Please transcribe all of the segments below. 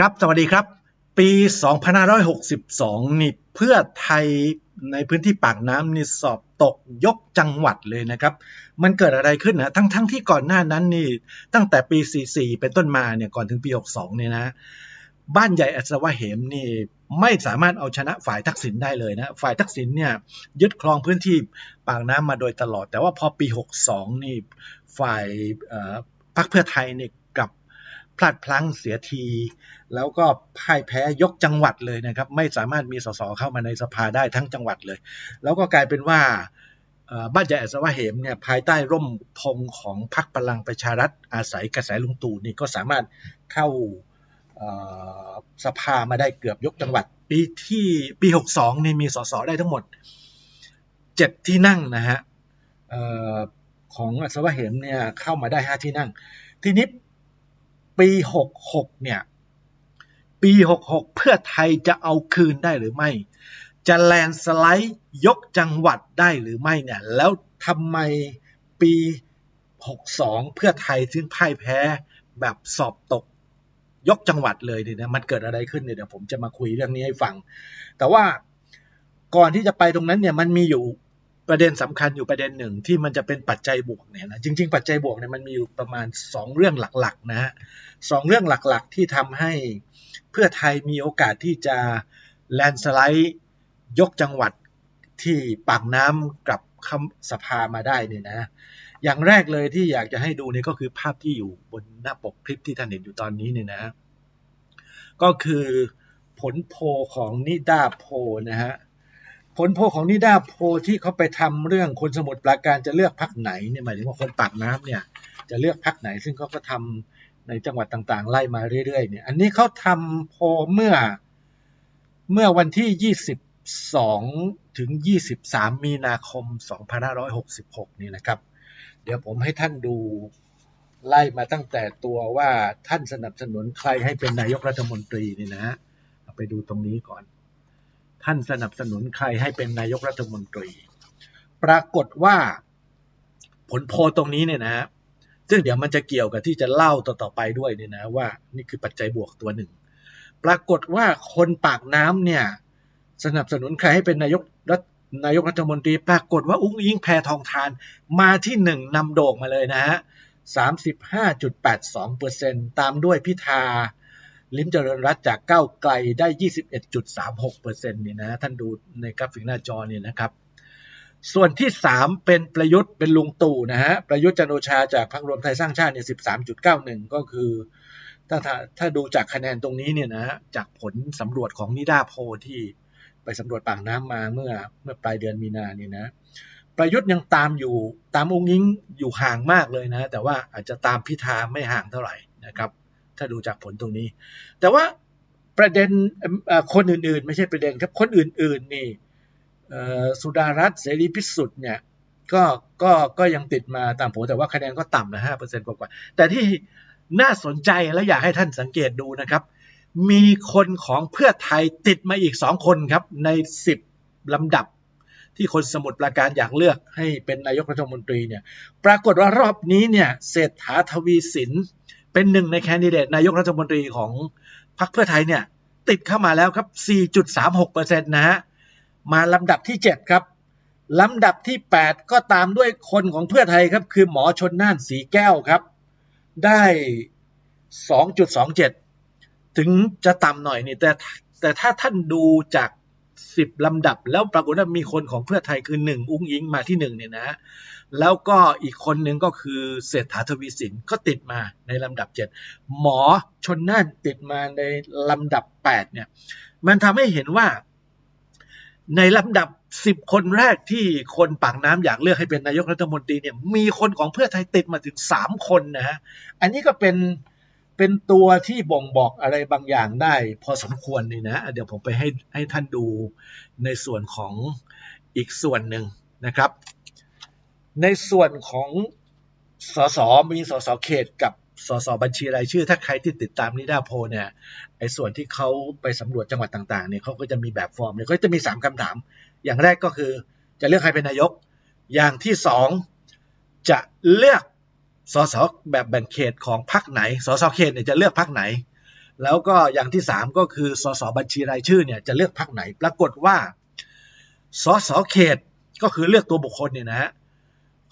ครับ สวัสดีครับ ปี 2562 นี่เพื่อไทยในพื้นที่ปากน้ำนี่สอบตกยกจังหวัดเลยนะครับ มันเกิดอะไรขึ้นนะ ทั้งทั้งที่ก่อนหน้านั้นนี่ ตั้งแต่ปี 44 เป็นต้นมาเนี่ย ก่อนถึงปี 62 เนี่ยนะ บ้านใหญ่อัศวะเหมนี่ไม่สามารถเอาชนะฝ่ายทักษิณได้เลยนะ ฝ่ายทักษิณเนี่ยยึดครองพื้นที่ปากน้ำมาโดยตลอด แต่ว่าพอปี 62 นี่ฝ่ายพรรคเพื่อไทยเนี่ย พลาดพลั้งเสียที แล้วก็พ่ายแพ้ยกจังหวัดเลยนะครับ ไม่สามารถมีสสเข้ามาในสภาได้ทั้งจังหวัดเลย แล้วก็กลายเป็นว่าบ้านใหญ่อัศวะเหมเนี่ยภายใต้ร่มธงของพรรคพลังประชารัฐอาศัยกระแสลุงตู่นี่ก็สามารถเข้าสภามาได้เกือบยกจังหวัด ปีที่ปี 62 นี่มีสสได้ทั้งหมด 7 ที่นั่งนะฮะออของอัศวะเหมเนี่ยเข้ามาได้ 5 ที่นั่ง ทีนี้ ปี 66 เนี่ย ปี 66 เพื่อไทยจะเอาคืนได้หรือไม่ จะแลนสไลด์ยกจังหวัดได้หรือไม่เนี่ย แล้วทำไมปี 62 เพื่อไทยถึงพ่ายแพ้แบบสอบตกยกจังหวัดเลยเนี่ยนะมันเกิดอะไรขึ้นเนี่ยเดี๋ยวผมจะมาคุยเรื่องนี้ให้ฟัง แต่ว่าก่อนที่จะไปตรงนั้นเนี่ยมันมีอยู่ ประเด็นสำคัญอยู่ประเด็นหนึ่งที่มันจะเป็นปัจจัยบวกเนี่ยนะจริง ๆ ปัจจัยบวกเนี่ยมันมีอยู่ประมาณ 2 เรื่องหลักๆนะฮะสองเรื่องหลักๆที่ทำให้เพื่อไทยมีโอกาสที่จะแลนสไลด์ยกจังหวัดที่ปากน้ำกลับคำสภามาได้เนี่ยนะ อย่างแรกเลยที่อยากจะให้ดูเนี่ยก็คือภาพที่อยู่บนหน้าปกคลิปที่ท่านเห็นอยู่ตอนนี้เนี่ยนะ ก็คือผลโพของนิดาโพนะฮะ ผลโพของนิดาโพที่เขาไปทำเรื่องคนสมุทรปราการจะเลือกพักไหนเนี่ยหมายถึงว่าคนปากน้ำเนี่ย จะเลือกพักไหน ซึ่งเขาก็ทำในจังหวัดต่างๆ ไล่มาเรื่อยๆเนี่ย อันนี้เขาทำโพเมื่อเมื่อวันที่ 22 ถึง 23 มีนาคม 2566 นี่นะครับ เดี๋ยวผมให้ท่านดูไล่มาตั้งแต่ตัวว่าท่านสนับสนุนใครให้เป็นนายกรัฐมนตรีนี่นะฮะไปดูตรงนี้ก่อน ท่านสนับสนุนใครให้เป็นนายกรัฐมนตรี ปรากฏว่าผลโพลตรงนี้เนี่ยนะฮะซึ่งเดี๋ยวมันจะเกี่ยวกับที่จะเล่าต่อๆไปด้วยเนี่ยนะว่านี่คือปัจจัยบวกตัวหนึ่ง ปรากฏว่าคนปากน้ำเนี่ยสนับสนุนใครให้เป็นนายกรัฐนายกรัฐมนตรี ปรากฏว่าอุ้งอิงแพทองทานมาที่หนึ่งนำโด่งมาเลยนะฮะ35.82%ตามด้วยพิธา ลิ้มเจริญรัตจากก้าวไกลได้ 21.36%นี่นะท่านดูในกราฟิกหน้าจอเนี่ยนะครับ ส่วนที่ 3 เป็นประยุทธ์เป็นลุงตู่นะฮะประยุทธ์จันโอชาจากพรรครวมไทยสร้างชาติเนี่ย13.91 ก็คือ ถ้าถ้าถ้าดูจากคะแนนตรงนี้เนี่ยนะจากผลสำรวจของนิดาโพที่ไปสำรวจปากน้ำมาเมื่อเมื่อปลายเดือนมีนาเนี่ยนะประยุทธ์ยังตามอยู่ตามองค์ยิงอยู่ห่างมากเลยนะ แต่ว่าอาจจะตามพิธาไม่ห่างเท่าไหร่นะครับ ถ้าดูจากผลตรงนี้ แต่ว่าประเด็นคนอื่นๆ ไม่ใช่ประเด็นครับ คนอื่นๆนี่สุดารัตน์เสรีพิสุทธิ์เนี่ยก็ก็ก็ยังติดมาตามโผแต่ว่าคะแนนก็ต่ำนะห้าเปอร์เซ็นต์กว่าแต่ที่น่าสนใจและอยากให้ท่านสังเกตดูนะครับ มีคนของเพื่อไทยติดมาอีกสองคนครับ ในสิบลำดับที่คนสมุทรปราการอยากเลือกให้เป็นนายกรัฐมนตรีเนี่ย ปรากฏว่ารอบนี้เนี่ยเศรษฐาทวีสิน เป็นหนึ่งในแคนดิเดตนายกรัฐมนตรีของพรรคเพื่อไทยเนี่ยติดเข้ามาแล้วครับ 4.36%นะฮะ มาลำดับที่ 7 ครับ ลำดับที่ 8 ก็ตามด้วยคนของเพื่อไทยครับ คือหมอชนน่านสีแก้วครับ ได้ 2.27 ถึงจะต่ำหน่อยนี่แต่แต่ถ้าท่านดูจาก 10ลำดับ แล้วปรากฏว่ามีคนของเพื่อไทยคือ1อุ้งอิงมาที่1เนี่ยนะแล้วก็อีกคนหนึ่งก็คือเศรษฐาทวีสินก็ติดมาในลำดับ7หมอชนน่านติดมาในลำดับ8เนี่ย มันทำให้เห็นว่าในลำดับ10คนแรกที่คนปากน้ำอยากเลือกให้เป็นนายกรัฐมนตรีเนี่ยมีคนของเพื่อไทยติดมาถึง3คนนะฮะอันนี้ก็เป็น เป็นตัวที่บ่งบอกอะไรบางอย่างได้ พอสมควรนี่นะ เดี๋ยวผมไปให้ให้ท่านดูในส่วนของอีกส่วนหนึ่งนะครับ ในส่วนของสสมีสสเขตกับสสบัญชีรายชื่อ ถ้าใครที่ติดตามนิดาโพลเนี่ยไอ้ส่วนที่เขาไปสำรวจจังหวัดต่างๆเนี่ยเขาก็จะมีแบบฟอร์มเนี่ยก็จะมี 3คำถาม อย่างแรกก็คือจะเลือกใครเป็นนายก อย่างที่สองจะเลือก สสแบบแบ่งเขตของพรรคไหน สสเขตเนี่ยจะเลือกพรรคไหน แล้วก็อย่างที่ 3 ก็คือสสบัญชีรายชื่อเนี่ยจะเลือกพรรคไหน ปรากฏว่าสสเขตก็คือเลือกตัวบุคคลเนี่ยนะฮะ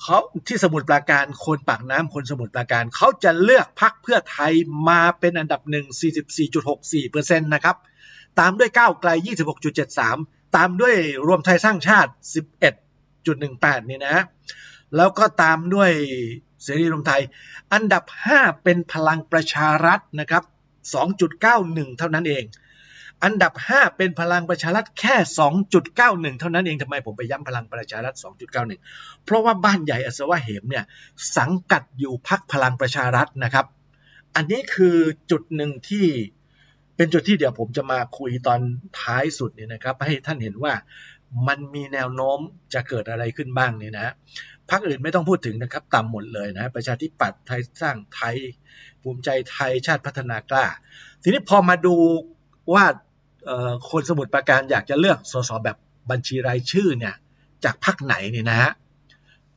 เขาที่สมุทรปราการคนปากน้ำคนสมุทรปราการเขาจะเลือกพรรคเพื่อไทยมาเป็นอันดับหนึ่ง44.64%นะครับตามด้วยก้าวไกล 26.73 ตามด้วยรวมไทยสร้างชาติ 11.18 นี่นะแล้วก็ตามด้วย เสรีรวมไทย อันดับ 5 เป็นพลังประชารัฐนะครับ 2.91 เท่านั้นเอง อันดับ 5 เป็นพลังประชารัฐแค่ 2.91 เท่านั้นเองทำไมผมไปย้ำพลังประชารัฐ 2.91 เพราะว่าบ้านใหญ่อสวะเหมเนี่ยสังกัดอยู่พักพลังประชารัฐนะครับ อันนี้คือจุดหนึ่งที่เป็นจุดที่เดี๋ยวผมจะมาคุยตอนท้ายสุดเนี่ยนะครับ ให้ท่านเห็นว่ามันมีแนวโน้มจะเกิดอะไรขึ้นบ้างเนี่ยนะ พรรคอื่นไม่ต้องพูดถึงนะครับต่ำหมดเลยนะประชาธิปัตย์ไทยสร้างไทย ภูมิใจไทยชาติพัฒนากล้า ทีนี้พอมาดูว่าคนสมุทรปราการอยากจะเลือกสสแบบบัญชีรายชื่อเนี่ยจากพรรคไหนเนี่ยนะฮะ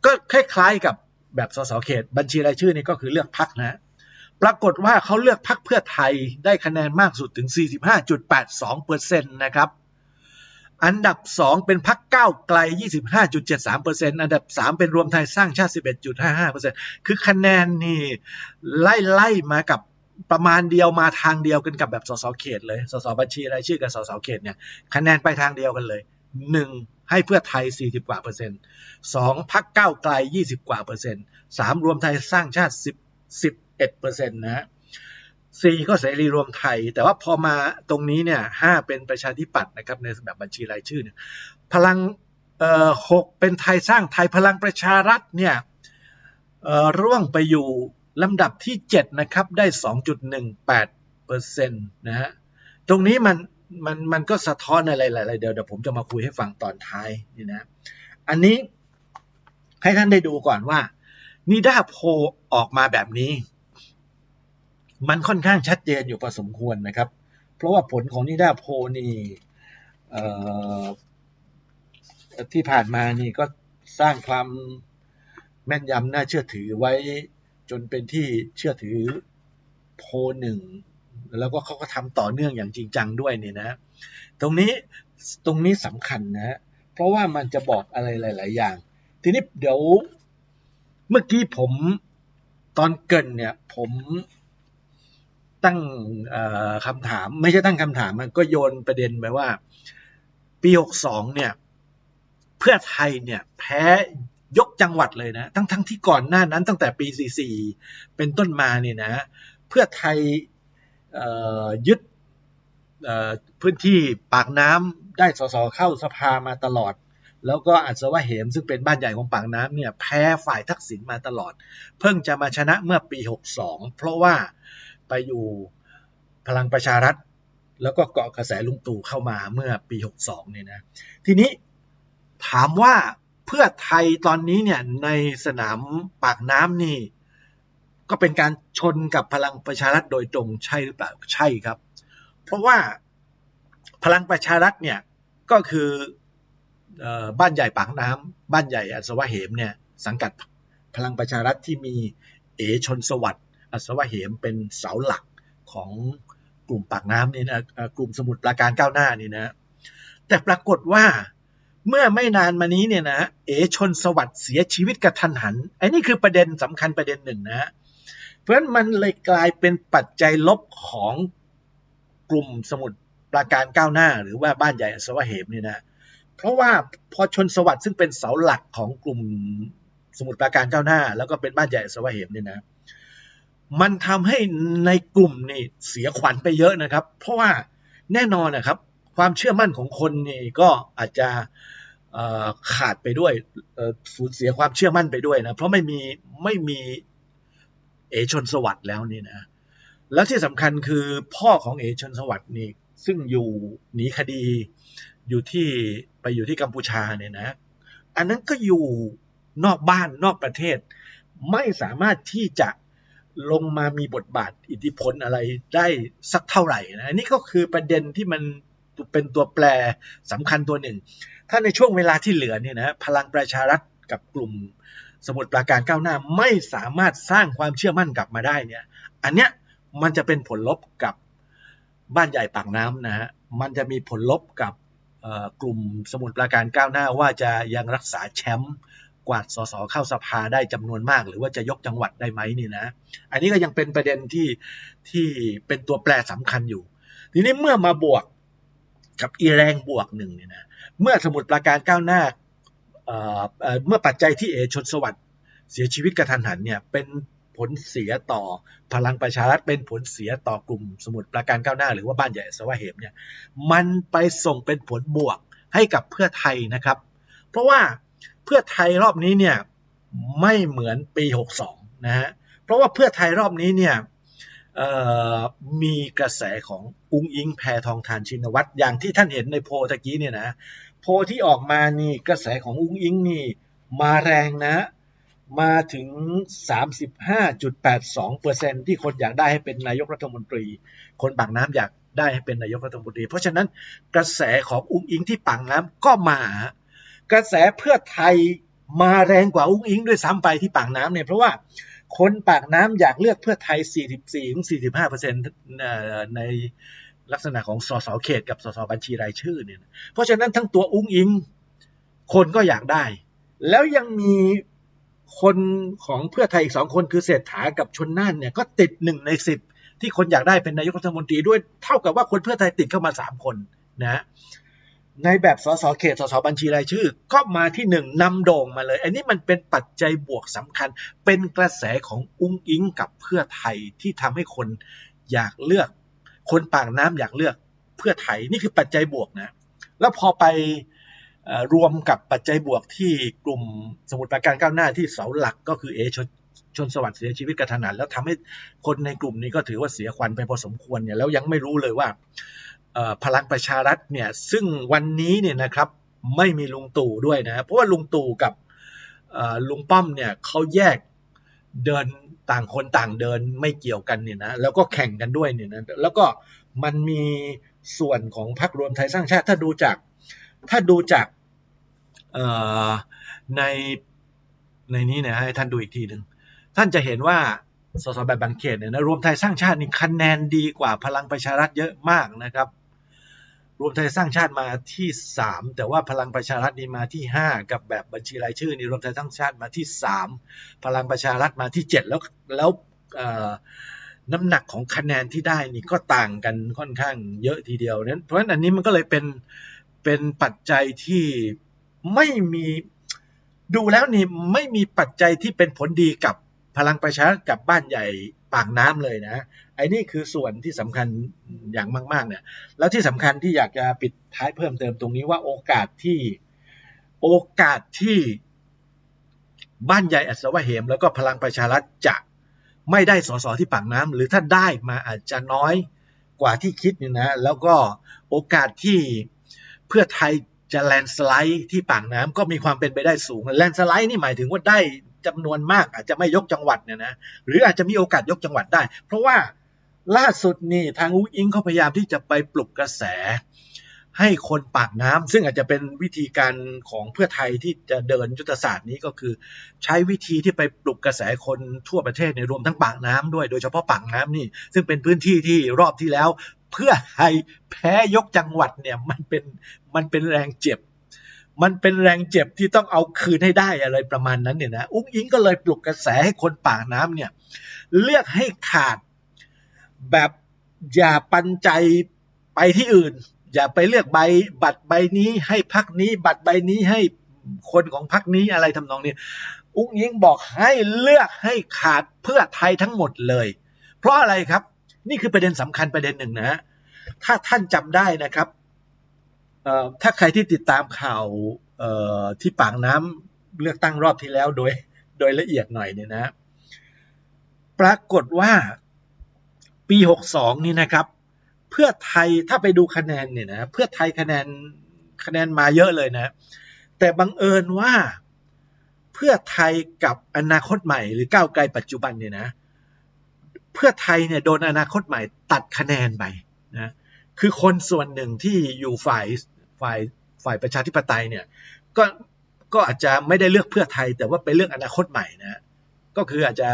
ก็คล้ายๆกับแบบสสเขต บัญชีรายชื่อนี่ก็คือเลือกพรรคนะปรากฏว่าเขาเลือกพรรคเพื่อไทยได้คะแนนมากสุดถึง 45.82%นะครับ อันดับ 2 เป็นพักก้าวไกล 25.73%อันดับ 3 เป็นรวมไทยสร้างชาติ 11.55%คือคะแนนนี่ไล่ไล่มากับประมาณเดียวมาทางเดียวกันกับแบบสสเขตเลย สสบัญชีรายชื่อกับสสเขตเนี่ยคะแนนไปทางเดียวกันเลย 1. ให้เพื่อไทย 40 กว่าเปอร์เซ็นต์ 2. พักก้าวไกล 20 กว่าเปอร์เซ็นต์ 3. รวมไทยสร้างชาติ 10 11เปอร์เซ็นต์นะฮะ สี่ก็เสรีรวมไทย แต่ว่าพอมาตรงนี้เนี่ยห้าเป็นประชาธิปัตย์นะครับในแบบบัญชีรายชื่อเนี่ยพลังเอ่อหกเป็นไทยสร้างไทยพลังประชารัฐเนี่ยเอ่อร่วงไปอยู่ลำดับที่เจ็ดนะครับ ได้สองจุดหนึ่งแปดเปอร์เซ็นต์นะฮะตรงนี้มันมันมันก็สะท้อนอะไรหลายๆเดี๋ยวเดี๋ยวผมจะมาคุยให้ฟังตอนท้ายนี่นะอันนี้ให้ท่านได้ดูก่อนว่านิดาโพออกมาแบบนี้ มันค่อนข้างชัดเจนอยู่พอสมควรนะครับ เพราะว่าผลของนิดาโพนี่ที่ผ่านมานี่ก็สร้างความแม่นยำน่าเชื่อถือไว้จนเป็นที่เชื่อถือโพหนึ่งแล้วก็เขาก็ทำต่อเนื่องอย่างจริงจังด้วยเนี่ยนะ ตรงนี้ตรงนี้สำคัญนะ เพราะว่ามันจะบอกอะไรหลาย ๆ อย่าง ทีนี้เดี๋ยวเมื่อกี้ผมตอนเกินเนี่ย ผม ตั้งคำถาม ไม่ใช่ตั้งคำถามมันก็โยนประเด็นไปว่า ปี62เนี่ย เพื่อไทยเนี่ย แพ้ยกจังหวัดเลยนะ ทั้งทั้งที่ก่อนหน้านั้นตั้งแต่ปี 44 เป็นต้นมาเนี่ยนะ เพื่อไทยยึดพื้นที่ปากน้ำได้สสเข้าสภามาตลอด แล้วก็อัศวะเหมซึ่งเป็นบ้านใหญ่ของปากน้ำเนี่ยแพ้ฝ่ายทักษิณมาตลอด เพิ่งจะมาชนะเมื่อปี 62 เพราะว่า ไปอยู่พลังประชารัฐ แล้วก็เกาะกระแสลุงตู่เข้ามาเมื่อปี 62เนี่ยนะทีนี้ถามว่าเพื่อไทยตอนนี้เนี่ยในสนามปากน้ำนี่ ก็เป็นการชนกับพลังประชารัฐโดยตรงใช่หรือเปล่าใช่ครับ เพราะว่าพลังประชารัฐเนี่ยก็คือบ้านใหญ่ปากน้ำบ้านใหญ่อสวะเหมเนี่ยสังกัดพลังประชารัฐที่มีเอชนสวัสดิ์ อัศวะเหมเป็นเสาหลักของกลุ่มปากน้ำนี่นะกลุ่มสมุทรปราการก้าวหน้านี่นะ แต่ปรากฏว่าเมื่อไม่นานมานี้เนี่ยนะเอชนสวัสดิ์เสียชีวิตกระทันหันไอ้นี่คือประเด็นสำคัญประเด็นหนึ่งนะ เพราะฉะนั้นมันเลยกลายเป็นปัจจัยลบของกลุ่มสมุทรปราการก้าวหน้า หรือว่าบ้านใหญ่อสวะเหมนี่นะเพราะว่าพอชนสวัสดิ์ซึ่งเป็นเสาหลักของกลุ่มสมุทรปราการก้าวหน้า แล้วก็เป็นบ้านใหญ่อสวะเหมเนี่ยนะ มันทำให้ในกลุ่มนี่เสียขวัญไปเยอะนะครับ เพราะว่าแน่นอนนะครับ ความเชื่อมั่นของคนนี่ก็อาจจะขาดไปด้วยสูญเสียความเชื่อมั่นไปด้วยนะเพราะไม่มีไม่มีเอชนสวัสด์แล้วนี่นะแล้วที่สำคัญคือพ่อของเอชนสวัสด์นี่ซึ่งอยู่หนีคดีอยู่ที่ไปอยู่ที่กัมพูชาเนี่ยนะ อันนั้นก็อยู่นอกบ้านนอกประเทศ ไม่สามารถที่จะ ลงมามีบทบาทอิทธิพลอะไรได้สักเท่าไหร่นะนี่ก็คือประเด็นที่มันเป็นตัวแปรสำคัญตัวหนึ่ง ถ้าในช่วงเวลาที่เหลือเนี่ยนะพลังประชารัฐกับกลุ่มสมุดปราการก้าวหน้าไม่สามารถสร้างความเชื่อมั่นกลับมาได้เนี่ย อันเนี้ยมันจะเป็นผลลบกับบ้านใหญ่ปากน้ำนะฮะ มันจะมีผลลบกับกลุ่มสมุนปราการก้าวหน้าว่าจะยังรักษาแชมป์ กวาดสสเข้าสภาได้จำนวนมาก หรือว่าจะยกจังหวัดได้ไหมนี่นะ อันนี้ก็ยังเป็นประเด็นที่ที่เป็นตัวแปรสำคัญอยู่ ทีนี้เมื่อมาบวกกับอีแรงบวกหนึ่งเนี่ยนะเมื่อสมุดปราการก้าวหน้าเมื่อปัจจัยที่เอชนสวัสดิ์เสียชีวิตกระทันหันเนี่ยเป็นผลเสียต่อพลังประชารัฐเป็นผลเสียต่อกลุ่มสมุดประการก้าวหน้า หรือว่าบ้านใหญ่สวะเหมเนี่ยมันไปส่งเป็นผลบวกให้กับเพื่อไทยนะครับ เพราะว่า เพื่อไทยรอบนี้เนี่ยไม่เหมือนปี 62 นะฮะ เพราะว่าเพื่อไทยรอบนี้เนี่ยมีกระแสของอุ้งอิงแพทองทานชินวัตรอย่างที่ท่านเห็นในโพตะกี้เนี่ยนะ โพที่ออกมานี่กระแสของอุ้งอิงนี่มาแรงนะ มาถึง 35.82%ที่คนอยากได้ให้เป็นนายกรัฐมนตรี คนปากน้ำอยากได้ให้เป็นนายกรัฐมนตรี เพราะฉะนั้นกระแสของอุ้งอิงที่ปากน้ำก็มา กระแสเพื่อไทยมาแรงกว่าอุ้งอิงด้วยซ้ำไปที่ปากน้ำเนี่ยเพราะว่าคนปากน้ำอยากเลือกเพื่อไทย 44-45%ในลักษณะของสสเขตกับสสบัญชีรายชื่อเนี่ย เพราะฉะนั้นทั้งตัวอุ้งอิง คนก็อยากได้ แล้วยังมีคนของเพื่อไทยอีกสองคนคือเศรษฐากับชนน่านเนี่ยก็ติดหนึ่งในสิบที่คนอยากได้เป็นนายกรัฐมนตรีด้วยเท่ากับว่าคนเพื่อไทยติดเข้ามาสามคนนะ ในแบบสสเขตสสบัญชีรายชื่อ ก็มาที่หนึ่งนำโด่งมาเลย อันนี้มันเป็นปัจจัยบวกสำคัญ เป็นกระแสของอุ้งอิงกับเพื่อไทยที่ทำให้คนอยากเลือก คนปากน้ำอยากเลือกเพื่อไทยนี่คือปัจจัยบวกนะ แล้วพอไปรวมกับปัจจัยบวกที่กลุ่มสมุดประการก้าวหน้าที่เสาหลักก็คือเอชชนสวัสดิ์เสียชีวิตกระทันหันแล้วทำให้คนในกลุ่มนี้ก็ถือว่าเสียขวัญไปพอสมควรเนี่ยแล้วยังไม่รู้เลยว่า พลังประชารัฐเนี่ยซึ่งวันนี้เนี่ยนะครับไม่มีลุงตู่ด้วยนะเพราะว่าลุงตู่กับลุงป้อมเนี่ยเขาแยกเดินต่างคนต่างเดินไม่เกี่ยวกันเนี่ยนะแล้วก็แข่งกันด้วยเนี่ยนะแล้วก็มันมีส่วนของพรรครวมไทยสร้างชาติ ถ้าดูจากถ้าดูจากในในนี้นี่ยให้ท่านดูอีกทีหนึ่งท่านจะเห็นว่าสสแบบบังเขตเนี่ยนะรวมไทยสร้างชาตินี่คะแนนดีกว่าพลังประชารัฐเยอะมากนะครับ รวมไทยสร้างชาติมาที่ 3 แต่ว่าพลังประชารัฐนี่มาที่ 5 กับแบบบัญชีรายชื่อนี่รวมไทยสร้างชาติมาที่ 3 พลังประชารัฐมาที่ 7 แล้วแล้วน้ำหนักของคะแนนที่ได้นี่ก็ต่างกันค่อนข้างเยอะทีเดียวนั้นเพราะฉะนั้นอันนี้มันก็เลยเป็นเป็นปัจจัยที่ไม่มีดูแล้วนี่ไม่มีปัจจัยที่เป็นผลดีกับ พลังประชารัฐกับบ้านใหญ่ปากน้ำเลยนะไอ้นี่คือส่วนที่สำคัญอย่างมาก ๆ เนี่ย แล้วที่สำคัญที่อยากจะปิดท้ายเพิ่มเติมตรงนี้ว่าโอกาสที่โอกาสที่บ้านใหญ่อัศวะเหม แล้วก็พลังประชารัฐจะไม่ได้สสที่ปากน้ำหรือถ้าได้มาอาจจะน้อยกว่าที่คิดนี่นะแล้วก็โอกาสที่เพื่อไทยจะแลนสไลด์ที่ปากน้ำก็มีความเป็นไปได้สูงแลนสไลด์นี่หมายถึงว่าได้ จำนวนมากอาจจะไม่ยกจังหวัดเนี่ยนะหรืออาจจะมีโอกาสยกจังหวัดได้ เพราะว่าล่าสุดนี่ทางอุ้งอิงเขาพยายามที่จะไปปลุกกระแส ให้คนปากน้ำซึ่งอาจจะเป็นวิธีการของเพื่อไทยที่จะเดินยุทธศาสตร์นี้ก็คือ ใช้วิธีที่ไปปลุกกระแสคนทั่วประเทศในรวมทั้งปากน้ำด้วยโดยเฉพาะปากน้ำนี่ ซึ่งเป็นพื้นที่ที่รอบที่แล้ว เพื่อไทยแพ้ยกจังหวัดเนี่ยมันเป็นมันเป็นแรงเจ็บ มันเป็นแรงเจ็บที่ต้องเอาคืนให้ได้อะไรประมาณนั้นเนี่ยนะอุ้งอิงก็เลยปลุกกระแสให้คนปากน้ำเนี่ยเลือกให้ขาดแบบอย่าปันใจไปที่อื่น อย่าไปเลือกใบบัตรใบนี้ให้พักนี้ บัตรใบนี้ให้คนของพักนี้อะไรทำนองนี้อุ้งอิงบอกให้เลือกให้ขาดเพื่อไทยทั้งหมดเลย เพราะอะไรครับ นี่คือประเด็นสำคัญประเด็นหนึ่งนะถ้าท่านจำได้นะครับ ถ้าใครที่ติดตามข่าวที่ปากน้ำเลือกตั้งรอบที่แล้วโดยโดยละเอียดหน่อยเนี่ยนะ ปรากฏว่าปี 62 นี่นะครับ เพื่อไทยถ้าไปดูคะแนนเนี่ยนะเพื่อไทยคะแนนคะแนนมาเยอะเลยนะ แต่บังเอิญว่าเพื่อไทยกับอนาคตใหม่หรือก้าวไกลปัจจุบันเนี่ยนะ เพื่อไทยเนี่ยโดนอนาคตใหม่ตัดคะแนนไปนะคือคนส่วนหนึ่งที่อยู่ฝ่าย ฝ่ายฝ่ายประชาธิปไตยเนี่ยก็ก็อาจจะไม่ได้เลือกเพื่อไทย แต่ว่าไปเลือกอนาคตใหม่นะก็คืออาจจะ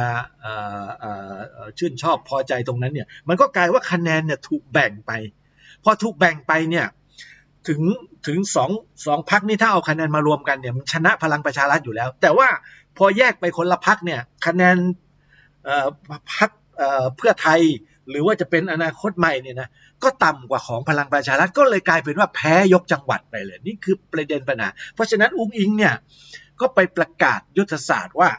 ชื่นชอบพอใจตรงนั้นเนี่ยมันก็กลายว่าคะแนนเนี่ยถูกแบ่งไปพอถูกแบ่งไปเนี่ยถึงถึงสองสองพักนี่ถ้าเอาคะแนนมารวมกันเนี่ยมันชนะพลังประชารัฐอยู่แล้ว แต่ว่าพอแยกไปคนละพักเนี่ยคะแนนพักเพื่อไทยหรือว่าจะเป็นอนาคตใหม่เนี่ยนะ ก็ต่ำกว่าของพลังประชารัฐก็เลยกลายเป็นว่าแพ้ยกจังหวัดไปเลย นี่คือประเด็นปัญหาเพราะฉะนั้นอุ้งอิงเนี่ยก็ไปประกาศยุทธศาสตร์ว่า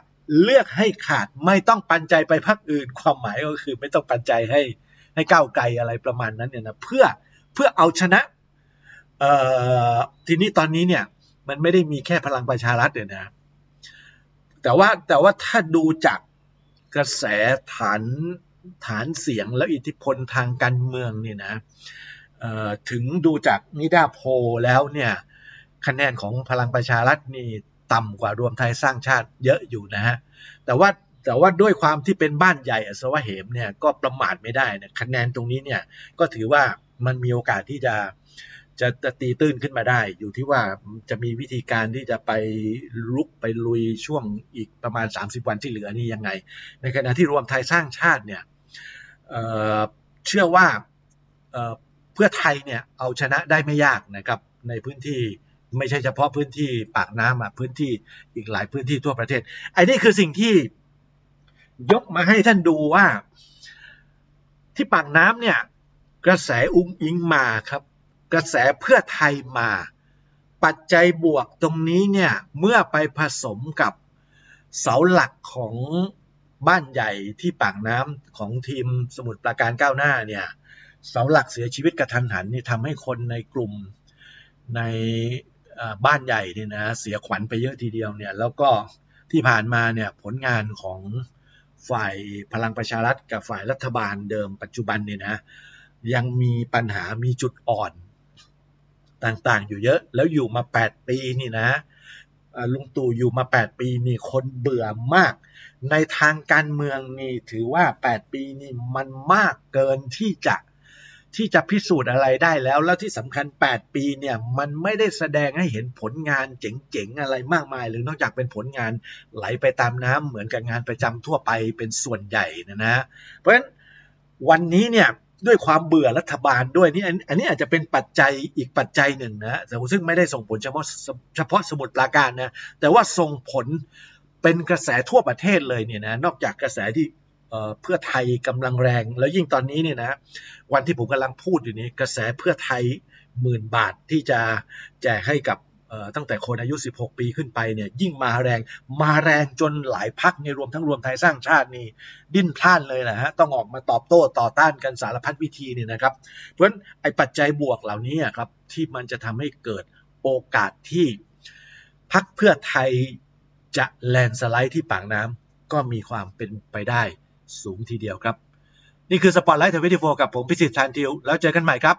เลือกให้ขาดไม่ต้องปันใจไปพักอื่น ความหมายก็คือไม่ต้องปันใจให้ให้ก้าวไกลอะไรประมาณนั้นเนี่ยนะเพื่อเพื่อเอาชนะเอ่อทีนี้ตอนนี้เนี่ยมันไม่ได้มีแค่พลังประชารัฐเนี่ยนะแต่ว่าแต่ว่าถ้าดูจากกระแสฐาน ฐานเสียงแล้วอิทธิพลทางการเมืองเนี่ยนะถึงดูจากนิดาโพแล้วเนี่ยคะแนนของพลังประชารัฐนี่ต่ำกว่ารวมไทยสร้างชาติเยอะอยู่นะฮะแต่ว่าแต่ว่าด้วยความที่เป็นบ้านใหญ่อสวะเหมเนี่ยก็ประมาทไม่ได้นะคะแนนตรงนี้เนี่ยก็ถือว่ามันมีโอกาสที่จะจะจะตีตื้นขึ้นมาได้ อยู่ที่ว่าจะมีวิธีการที่จะไปลุกไปลุยช่วงอีกประมาณ 30 วันที่เหลือนี่ยังไง ในขณะที่รวมไทยสร้างชาติเนี่ย เชื่อว่าเอ่อเพื่อไทยเนี่ยเอาชนะได้ไม่ยากนะครับในพื้นที่ไม่ใช่เฉพาะพื้นที่ปากน้ำอะพื้นที่อีกหลายพื้นที่ทั่วประเทศไอ้นี่คือสิ่งที่ยกมาให้ท่านดูว่า ที่ปากน้ำเนี่ยกระแสอุ้งอิงมาครับ กระแสเพื่อไทยมา ปัจจัยบวกตรงนี้เนี่ยเมื่อไปผสมกับเสาหลักของ บ้านใหญ่ที่ปากน้ำของทีมสมุทรปราการก้าวหน้าเนี่ยเสาหลักเสียชีวิตกระทันหันนี่ทำให้คนในกลุ่มในบ้านใหญ่เนี่ยนะเสียขวัญไปเยอะทีเดียวเนี่ยแล้วก็ที่ผ่านมาเนี่ยผลงานของฝ่ายพลังประชารัฐกับฝ่ายรัฐบาลเดิมปัจจุบันเนี่ยนะยังมีปัญหามีจุดอ่อนต่างๆอยู่เยอะแล้วอยู่มา 8 ปีนี่นะ ลุงตู่อยู่มา 8 ปีนี่คนเบื่อมาก ในทางการเมืองนี่ถือว่า 8 ปีนี่มันมากเกินที่จะที่จะพิสูจน์อะไรได้แล้ว แล้วที่สำคัญ 8 ปีเนี่ยมันไม่ได้แสดงให้เห็นผลงานเจ๋งๆ อะไรมากมาย หรือนอกจากเป็นผลงานไหลไปตามน้ำเหมือนกับงานประจำทั่วไปเป็นส่วนใหญ่นะนะ เพราะฉะนั้นวันนี้เนี่ย ด้วยความเบื่อรัฐบาลด้วยนี่อันนี้อาจจะเป็นปัจจัยอีกปัจจัยหนึ่งนะแต่ซึ่งไม่ได้ส่งผลเฉพาะเฉพาะสมุทรปราการนะแต่ว่าส่งผลเป็นกระแสทั่วประเทศเลยเนี่ยนะนอกจากกระแสที่เพื่อไทยกำลังแรง แล้วยิ่งตอนนี้เนี่ยนะวันที่ผมกำลังพูดอยู่นี้กระแสเพื่อไทยหมื่นบาทที่จะแจกให้กับ ตั้งแต่คนอายุ 16 ปีขึ้นไปเนี่ยยิ่งมาแรงมาแรงจนหลายพักในรวมทั้งรวมไทยสร้างชาตินี่ดิ้นพล่านเลยนะฮะต้องออกมาตอบโต้ต่อต้านกันสารพัดวิธีเนี่ยนะครับ เพราะฉะนั้นไอ้ปัจจัยบวกเหล่านี้อะครับที่มันจะทำให้เกิดโอกาสที่พักเพื่อไทยจะแลนสไลด์ที่ปากน้ำก็มีความเป็นไปได้สูงทีเดียวครับ นี่คือสปอตไลท์ทวิตีโฟกับผมพิสิทธิ์ชานทิวแล้วเจอกันใหม่ครับ